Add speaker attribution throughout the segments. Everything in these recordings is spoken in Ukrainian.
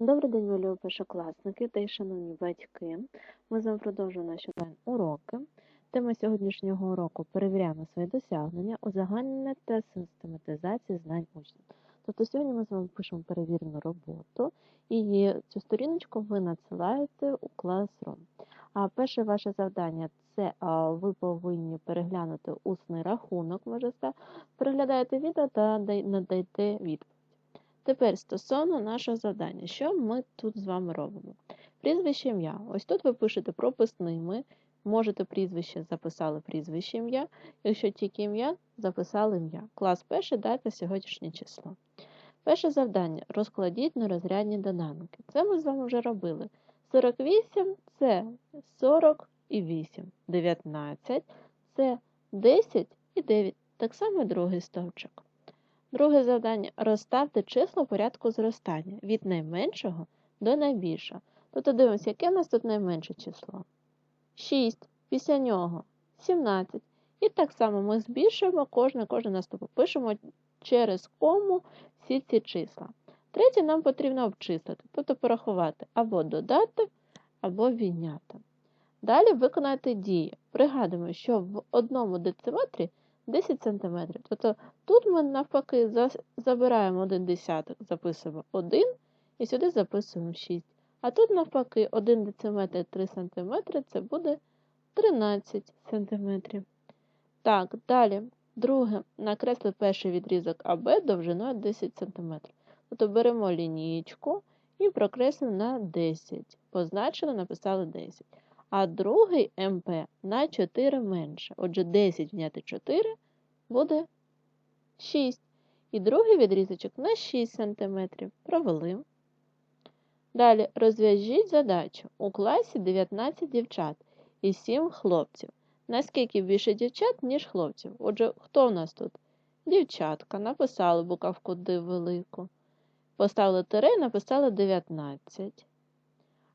Speaker 1: Добрий день, мої першокласники та й шановні батьки. Ми з вами продовжуємо наші онлайн-уроки. Тема сьогоднішнього уроку перевіряємо свої досягнення, узагальнення та систематизація знань учнів. Тобто сьогодні ми з вами пишемо перевірену роботу, і цю сторіночку ви надсилаєте у Classroom. А перше ваше завдання це ви повинні переглянути усний рахунок, може переглядаєте відео та дай- надаєте відповідь. Тепер стосовно нашого завдання, що ми тут з вами робимо? Прізвище ім'я. Ось тут ви пишете прописними, можете прізвище записали прізвище ім'я, якщо тільки ім'я, записали ім'я. Клас перший, дата, сьогоднішнє число. Перше завдання розкладіть на розрядні доданки. Це ми з вами вже робили. 48 це 40 і 8. 19 це 10 і 9. Так само другий стовпчик. Друге завдання розставте числа в порядку зростання від найменшого до найбільшого. Тобто дивимося, яке в нас тут найменше число. 6, після нього 17. І так само ми збільшуємо кожне кожне наступу. Пишемо через кому всі ці числа. Третє нам потрібно обчислити, тобто порахувати або додати, або відняти. Далі виконайте дії. Пригадуємо, що в одному дециметрі 10 см. Тобто тут ми навпаки забираємо один десяток, записуємо 1 і сюди записуємо 6. А тут навпаки 1 дециметр 3 см це буде 13 см. Так, далі. Друге, накресли перший відрізок АБ довжиною 10 см. Тобто беремо лінійку і прокреслимо на 10. Позначили, написали 10. А другий МП на 4 менше. Отже, 10 відняти 4 буде 6. І другий відрізочок на 6 см. Провели. Далі розв'яжіть задачу. У класі 19 дівчат і 7 хлопців. Наскільки більше дівчат, ніж хлопців? Отже, хто в нас тут? Дівчатка. Написали буковку Д велику. Поставили тире і написали 19.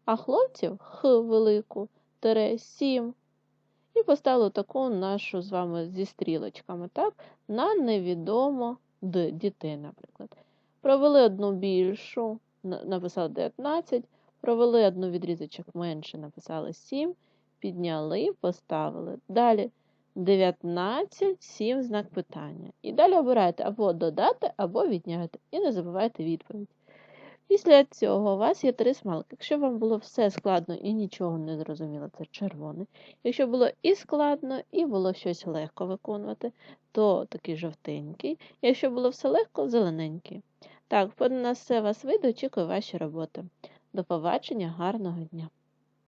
Speaker 1: А хлопців Х велику, 7. І поставили таку нашу з вами зі стрілочками, так? На невідомо Д, дітей, наприклад. Провели одну більшу, написали 19, провели одну відрізочок менше, написали 7, підняли, поставили. Далі 19, 7 знак питання. І далі обираєте або додати, або відняти. І не забувайте відповідь. Після цього у вас є три смалки. Якщо вам було все складно і нічого не зрозуміло, це червоний. Якщо було і складно, і було щось легко виконувати, то такий жовтенький. Якщо було все легко, зелененький. Так, на все вас вийде, очікую ваші роботи. До побачення, гарного дня!